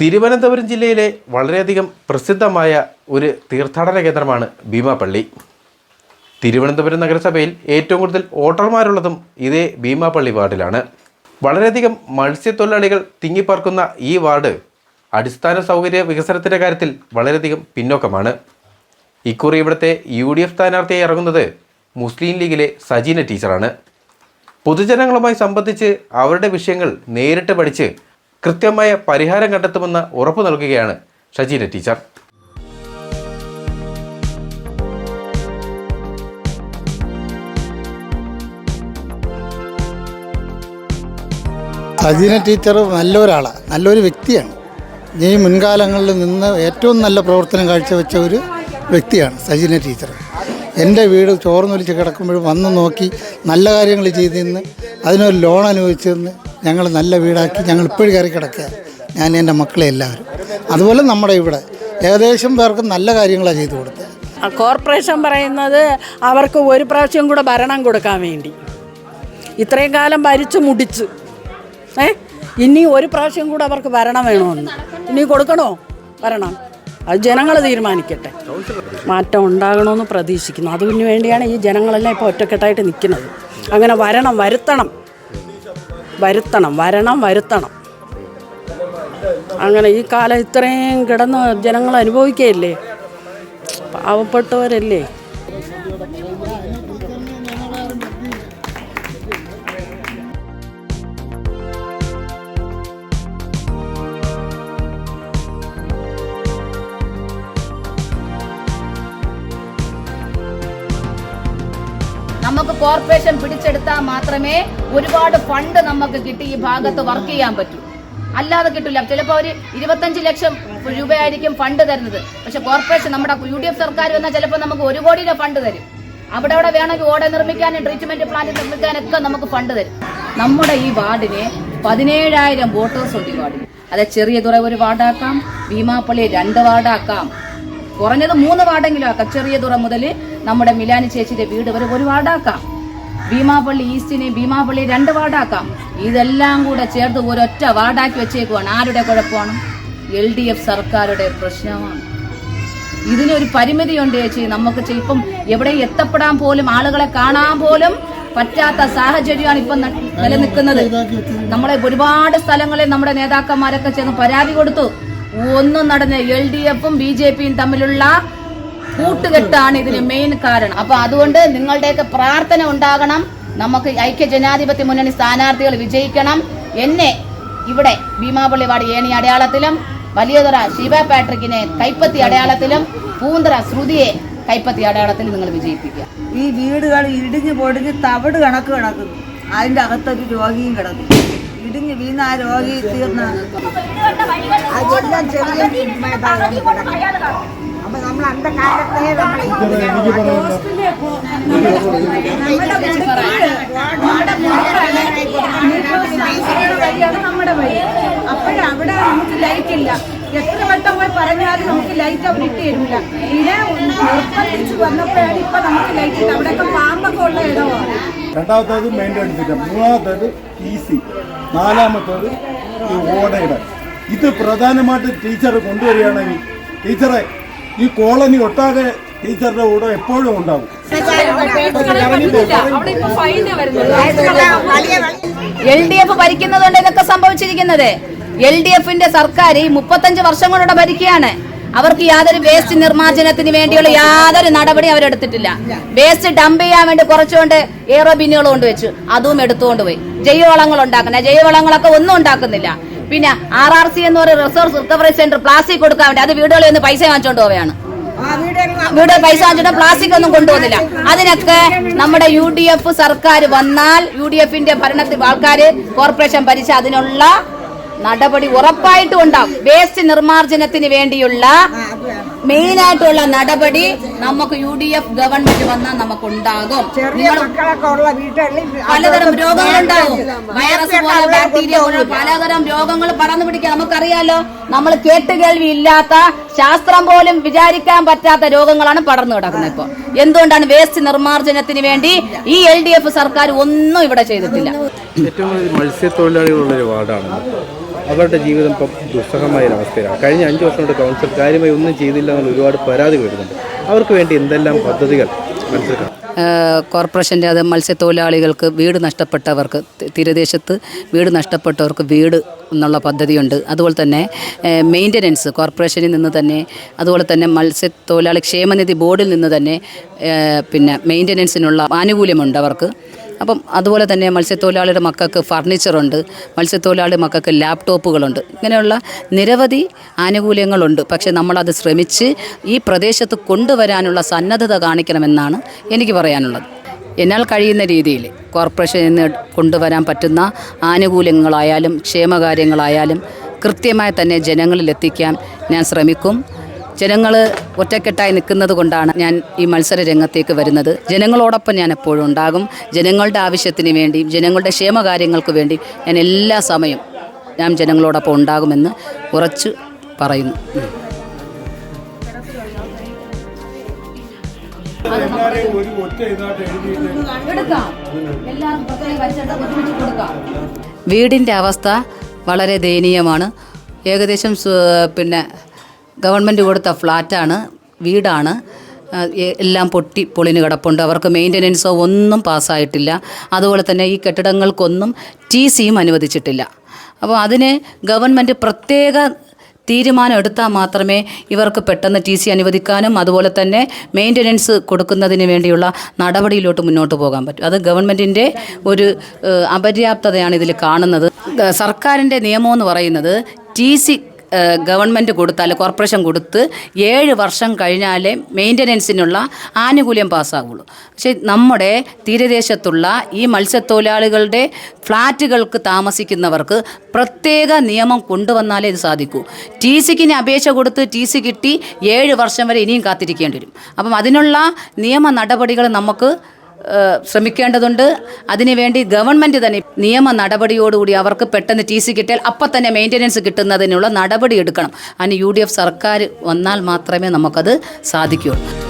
തിരുവനന്തപുരം ജില്ലയിലെ വളരെയധികം പ്രസിദ്ധമായ ഒരു തീർത്ഥാടന കേന്ദ്രമാണ് ഭീമാപ്പള്ളി തിരുവനന്തപുരം നഗരസഭയിൽ ഏറ്റവും കൂടുതൽ വോട്ടർമാരുള്ളതും ഇതേ ഭീമാപ്പള്ളി വാർഡിലാണ്. വളരെയധികം മത്സ്യത്തൊഴിലാളികൾ തിങ്ങിപ്പാർക്കുന്ന ഈ വാർഡ് അടിസ്ഥാന സൗകര്യ വികസനത്തിന്റെ കാര്യത്തിൽ വളരെയധികം പിന്നോക്കമാണ്. ഇക്കുറി ഇവിടുത്തെ യു ഡി എഫ് സ്ഥാനാർത്ഥിയായി ഇറങ്ങുന്നത് മുസ്ലിം ലീഗിലെ സജീന ടീച്ചറാണ്. പൊതുജനങ്ങളുമായി സംബന്ധിച്ച് അവരുടെ വിഷയങ്ങൾ നേരിട്ട് പഠിച്ച് കൃത്യമായ പരിഹാരം കണ്ടെത്തുമെന്ന് ഉറപ്പു നൽകുകയാണ് ഷജീന ടീച്ചർ. സജീന ടീച്ചർ നല്ലൊരാളാണ് നല്ലൊരു വ്യക്തിയാണ്. ഈ മുൻകാലങ്ങളിൽ നിന്ന് ഏറ്റവും നല്ല പ്രവർത്തനം കാഴ്ചവെച്ച ഒരു വ്യക്തിയാണ് സജീന ടീച്ചർ. എന്റെ വീട് ചോർന്നൊലിച്ച് കിടക്കുമ്പോഴും വന്ന് നോക്കി നല്ല കാര്യങ്ങൾ ചെയ്തിന്ന് അതിനൊരു ലോൺ അനുവദിച്ചിരുന്ന് ഞങ്ങൾ നല്ല വീടാക്കി ഞങ്ങൾ ഇപ്പോഴും കയറി കിടക്കുക. ഞാൻ എന്റെ മക്കളെ എല്ലാവരും. അതുപോലെ നമ്മുടെ ഇവിടെ ഏകദേശം പേർക്ക് നല്ല കാര്യങ്ങളാണ് ചെയ്തു കൊടുത്തത് കോർപ്പറേഷൻ പറയുന്നത് അവർക്ക് ഒരു പ്രാവശ്യം കൂടെ ഭരണം കൊടുക്കാൻ വേണ്ടി. ഇത്രയും കാലം ഭരിച്ചു മുടിച്ചു. ഏ? ഇനി ഒരു പ്രാവശ്യം കൂടെ അവർക്ക് ഭരണം വേണമെന്ന്. ഇനി കൊടുക്കണോ? ഭരണം. അത് ജനങ്ങൾ തീരുമാനിക്കട്ടെ. മാറ്റം ഉണ്ടാകണമെന്ന് പ്രതീക്ഷിക്കുന്നു. അതിനു വേണ്ടിയാണ് ഈ ജനങ്ങളെല്ലാം ഇപ്പോൾ ഒറ്റക്കെട്ടായിട്ട് നിൽക്കുന്നത് അങ്ങനെ വരണം വരുത്തണം. വരുത്തണം വരണം വരുത്തണം. അങ്ങനെ ഈ കാലം ഇത്രയും കിടന്ന് ജനങ്ങൾ അനുഭവിക്കുകയല്ലേ? പാവപ്പെട്ടവരല്ലേ? നമുക്ക് കോർപ്പറേഷൻ പിടിച്ചെടുത്താൽ മാത്രമേ ഒരുപാട് ഫണ്ട് നമുക്ക് കിട്ടി ഈ ഭാഗത്ത് വർക്ക് ചെയ്യാൻ പറ്റൂ. അല്ലാതെ കിട്ടില്ല ചിലപ്പോൾ അവർ ഇരുപത്തഞ്ച് ലക്ഷം രൂപയായിരിക്കും ഫണ്ട് തരുന്നത്. പക്ഷെ കോർപ്പറേഷൻ നമ്മുടെ യു ഡി എഫ് സർക്കാർ വന്നാൽ ചിലപ്പോൾ നമുക്ക് ഒരു കോടിയുടെ ഫണ്ട് തരും. അവിടെ അവിടെ വേണമെങ്കിൽ ഓട നിർമ്മിക്കാനും ട്രീറ്റ്മെന്റ് പ്ലാന്റ് നിർമ്മിക്കാനൊക്കെ നമുക്ക് ഫണ്ട് തരും. നമ്മുടെ ഈ വാർഡിന് പതിനേഴായിരം വോട്ടേഴ്സ് ഉണ്ട് ഈ വാർഡിന്. അത് ചെറിയ തുറ ഒരു വാർഡാക്കാം ഭീമാപ്പള്ളി രണ്ട് വാർഡാക്കാം. കുറഞ്ഞത് മൂന്ന് വാർഡെങ്കിലും ആക്കാം. ചെറിയ തുറ മുതൽ നമ്മുടെ മിലാനി ചേച്ചിയുടെ വീട് വരെ ഒരു വാർഡാക്കാം. ഭീമാപള്ളി ഈസ്റ്റിനെ ഭീമാപള്ളി രണ്ട് വാർഡാക്കാം. ഇതെല്ലാം കൂടെ ചേർത്ത് ഒരൊറ്റ വാർഡാക്കി വെച്ചേക്കുവാണ്. ആരുടെ കുഴപ്പമാണ്? എൽ ഡി എഫ് സർക്കാരുടെ പ്രശ്നമാണ്. ഇതിനൊരു പരിമിതിയുണ്ട് ചേച്ചി. നമുക്ക് ഇപ്പം എവിടെ എത്തപ്പെടാൻ പോലും ആളുകളെ കാണാൻ പോലും പറ്റാത്ത സാഹചര്യമാണ് ഇപ്പം നിലനിൽക്കുന്നത്. നമ്മളെ ഒരുപാട് സ്ഥലങ്ങളിൽ നമ്മുടെ നേതാക്കന്മാരൊക്കെ ചെന്ന് പരാതി കൊടുത്തു. ഒന്നും നടന്ന എൽ ഡി എഫും ബി ജെ പിയും തമ്മിലുള്ള കൂട്ടുകെട്ടാണ് ഇതിന് മെയിൻ കാരണം. അപ്പൊ അതുകൊണ്ട് നിങ്ങളുടെയൊക്കെ പ്രാർത്ഥന ഉണ്ടാകണം. നമുക്ക് ഐക്യ ജനാധിപത്യ മുന്നണി സ്ഥാനാർത്ഥികൾ വിജയിക്കണം. എന്നെ ഇവിടെ ഭീമാപള്ളി വാർഡ് ഏണി അടയാളത്തിലും വലിയതുറ ശിവ പാട്രിക്കിനെ കൈപ്പത്തി അടയാളത്തിലും പൂന്തറ ശ്രുതിയെ കൈപ്പത്തി അടയാളത്തിൽ നിങ്ങൾ വിജയിപ്പിക്കുക. ഈ വീടുകൾ ഇടിഞ്ഞു പൊടിഞ്ഞ് തവിട് കണക്ക് കിടക്കുന്നു. അതിന്റെ അകത്തൊരു രോഗിയും കിടക്കും ഇടിഞ്ഞ് വീണ ആ രോഗി തീർന്ന. അതെല്ലാം ചെറിയ കിടക്കും. അപ്പൊ നമ്മൾ നമ്മൾ നമുക്ക് ഇല്ല എത്ര വട്ടം പോയി പറഞ്ഞാലും നമുക്ക് ലൈറ്റ് അവർ ഇട്ട് തരില്ല ഇതിനെ നിർബന്ധിച്ച് വന്നപ്പോഴാണ് ഇപ്പൊ നമുക്ക് ലൈറ്റ് ഇല്ല അവിടെയൊക്കെ പാമ്പൊക്കെ ഉള്ള ഇടമാണ് രണ്ടാമത്തേത് മൂന്നാമത്തേത് ഈസി നാലാമത്തേത് ഈ ഇത് പ്രധാനമായിട്ട് ടീച്ചർ കൊണ്ടുവരികയാണെങ്കിൽ ടീച്ചറെ ഈ കോളനി ഒട്ടാകെ ടീച്ചറുടെ കൂടെ എപ്പോഴും ഉണ്ടാവും. എൽ ഡി എഫ് ഭരിക്കുന്നതുകൊണ്ട് ഇതൊക്കെ സംഭവിച്ചിരിക്കുന്നത്. എൽ ഡി എഫിന്റെ സർക്കാർ ഈ മുപ്പത്തഞ്ച് വർഷം കൊണ്ടുകൂടെ ഭരിക്കുകയാണ്. അവർക്ക് യാതൊരു വേസ്റ്റ് നിർമ്മാർജനത്തിന് വേണ്ടിയുള്ള യാതൊരു നടപടി അവരെടുത്തിട്ടില്ല. വേസ്റ്റ് ഡംപ് ചെയ്യാൻ വേണ്ടി കുറച്ചുകൊണ്ട് ഏറോ ബിന്നുകൾ കൊണ്ടുവച്ചു. അതും എടുത്തുകൊണ്ട് പോയി. ജൈവവളങ്ങൾ ഉണ്ടാക്കുന്ന ജൈവവളങ്ങളൊക്കെ ഒന്നും ഉണ്ടാക്കുന്നില്ല. പിന്നെ ആർ ആർ സി എന്ന് പറയുന്ന റിസോഴ്സ് റിക്കവറി സെന്റർ പ്ലാസ്റ്റിക് കൊടുക്കാൻ വേണ്ടി. അത് വീടുകളിൽ നിന്ന് പൈസ വാങ്ങിച്ചുകൊണ്ട് പോവുകയാണ് വീട് പൈസ വാങ്ങിച്ചിട്ട് പ്ലാസ്റ്റിക് ഒന്നും കൊണ്ടുപോകുന്നില്ല. അതിനൊക്കെ നമ്മുടെ യു ഡി എഫ് സർക്കാർ വന്നാൽ യു ഡി എഫിന്റെ ഭരണത്തിൽ ആൾക്കാര് കോർപ്പറേഷൻ ഭരിച്ച അതിനുള്ള നടപടി ഉറപ്പായിട്ടും ഉണ്ടാവും. വേസ്റ്റ് നിർമ്മാർജനത്തിന് വേണ്ടിയുള്ള മെയിൻ ആയിട്ടുള്ള നടപടി നമുക്ക് യു ഡി എഫ് ഗവൺമെന്റ് വന്നാൽ നമുക്ക് ഉണ്ടാകും പലതരം രോഗങ്ങൾ ഉണ്ടാകും വൈറസ് പോലെ ബാക്ടീരിയ പോലെ പലതരം രോഗങ്ങൾ പടർന്നു പിടിക്കാൻ നമുക്കറിയാലോ. നമ്മൾ കേട്ടുകേൾവി ഇല്ലാത്ത ശാസ്ത്രം പോലും വിചാരിക്കാൻ പറ്റാത്ത രോഗങ്ങളാണ് പടർന്നു കിടക്കുന്നത് ഇപ്പോൾ. എന്തുകൊണ്ടാണ് വേസ്റ്റ് നിർമ്മാർജനത്തിന് വേണ്ടി ഈ എൽ ഡി എഫ് സർക്കാർ ഒന്നും ഇവിടെ ചെയ്തിട്ടില്ല? ഏറ്റവും മത്സ്യത്തൊഴിലാളികളുള്ള ഒരു വാർഡാണ്. അവരുടെ ജീവിതം ഇപ്പം ദുസ്സഹമായ ഒരവസ്ഥയിലാണ്. കഴിഞ്ഞ അഞ്ച് വർഷം കൊണ്ട് കൗൺസിൽ കാര്യമായി ഒന്നും ചെയ്തില്ല എന്നുള്ള ഒരുപാട് പരാതി വരുന്നുണ്ട്. അവർക്ക് വേണ്ടി എന്തെല്ലാം പദ്ധതികൾ മനസ്സിലാക്കാം കോർപ്പറേഷന്റെ അത് മത്സ്യത്തൊഴിലാളികൾക്ക് വീട് നഷ്ടപ്പെട്ടവർക്ക് തീരദേശത്ത് വീട് നഷ്ടപ്പെട്ടവർക്ക് വീട് എന്നുള്ള പദ്ധതിയുണ്ട്. അതുപോലെ തന്നെ മെയിന്റനൻസ് കോർപ്പറേഷനിൽ നിന്ന് തന്നെ അതുപോലെ തന്നെ മത്സ്യത്തൊഴിലാളി ക്ഷേമനിധി ബോർഡിൽ നിന്ന് തന്നെ പിന്നെ മെയിന്റനൻസിനുള്ള ആനുകൂല്യമുണ്ട് അവർക്ക്. അപ്പം അതുപോലെ തന്നെ മത്സ്യത്തൊഴിലാളിയുടെ മക്കൾക്ക് ഫർണിച്ചറുണ്ട് മത്സ്യത്തൊഴിലാളി മക്കൾക്ക് ലാപ്ടോപ്പുകളുണ്ട്. ഇങ്ങനെയുള്ള നിരവധി ആനുകൂല്യങ്ങളുണ്ട്. പക്ഷേ നമ്മളത് ശ്രമിച്ച് ഈ പ്രദേശത്ത് കൊണ്ടുവരാനുള്ള സന്നദ്ധത കാണിക്കണമെന്നാണ് എനിക്ക് പറയാനുള്ളത്. എന്നാൽ കഴിയുന്ന രീതിയിൽ കോർപ്പറേഷനിൽ നിന്ന് കൊണ്ടുവരാൻ പറ്റുന്ന ആനുകൂല്യങ്ങളായാലും ക്ഷേമകാര്യങ്ങളായാലും കൃത്യമായി തന്നെ ജനങ്ങളിൽ എത്തിക്കാൻ ഞാൻ ശ്രമിക്കും. ജനങ്ങൾ ഒറ്റക്കെട്ടായി നിൽക്കുന്നത് കൊണ്ടാണ് ഞാൻ ഈ മത്സര രംഗത്തേക്ക് വരുന്നത്. ജനങ്ങളോടൊപ്പം ഞാൻ എപ്പോഴും ഉണ്ടാകും. ജനങ്ങളുടെ ആവശ്യത്തിന് വേണ്ടിയും ജനങ്ങളുടെ ക്ഷേമകാര്യങ്ങൾക്ക് വേണ്ടി ഞാൻ എല്ലാ സമയം ഞാൻ ജനങ്ങളോടൊപ്പം ഉണ്ടാകുമെന്ന് ഉറച്ച് പറയുന്നു. വീടിന്റെ അവസ്ഥ വളരെ ദയനീയമാണ്. ഏകദേശം പിന്നെ ഗവൺമെന്റ് കൊടുത്ത ഫ്ലാറ്റാണ് വീടാണ്. എല്ലാം പൊട്ടി പൊളിന് കിടപ്പുണ്ട്. അവർക്ക് മെയിന്റനൻസോ ഒന്നും പാസ്സായിട്ടില്ല. അതുപോലെ തന്നെ ഈ കെട്ടിടങ്ങൾക്കൊന്നും ടി സിയും അനുവദിച്ചിട്ടില്ല. അപ്പോൾ അതിന് ഗവൺമെന്റ് പ്രത്യേക തീരുമാനം എടുത്താൽ മാത്രമേ ഇവർക്ക് പെട്ടെന്ന് ടി സി അനുവദിക്കാനും അതുപോലെ തന്നെ മെയിന്റനൻസ് കൊടുക്കുന്നതിന് വേണ്ടിയുള്ള നടപടിയിലോട്ട് മുന്നോട്ട് പോകാൻ പറ്റും. അത് ഗവൺമെന്റിന്റെ ഒരു അപര്യാപ്തതയാണ് ഇതിൽ കാണുന്നത്. സർക്കാരിന്റെ നിയമം എന്ന് പറയുന്നത് ടി സി ഗവൺമെന്റ് കൊടുത്താൽ കോർപ്പറേഷൻ കൊടുത്ത് ഏഴ് വർഷം കഴിഞ്ഞാലേ മെയിന്റനൻസിനുള്ള ആനുകൂല്യം പാസ്സാകുള്ളൂ പക്ഷേ നമ്മുടെ തീരദേശത്തുള്ള ഈ മത്സ്യത്തൊഴിലാളികളുടെ ഫ്ലാറ്റുകൾക്ക് താമസിക്കുന്നവർക്ക് പ്രത്യേക നിയമം കൊണ്ടുവന്നാലേ ഇത് സാധിക്കൂ. ടി സിക്കിന് അപേക്ഷ കൊടുത്ത് ടി സി കിട്ടി ഏഴ് വർഷം വരെ ഇനിയും കാത്തിരിക്കേണ്ടി വരും. അപ്പം അതിനുള്ള നിയമ നടപടികൾ നമുക്ക് ശ്രമിക്കേണ്ടതുണ്ട്. അതിനുവേണ്ടി ഗവൺമെന്റ് തന്നെ നിയമ നടപടിയോടുകൂടി അവർക്ക് പെട്ടെന്ന് ടി സി കിട്ടിയാൽ അപ്പം തന്നെ മെയിന്റനൻസ് കിട്ടുന്നതിനുള്ള നടപടി എടുക്കണം. അതിന് യു സർക്കാർ വന്നാൽ മാത്രമേ നമുക്കത് സാധിക്കുകയുള്ളൂ.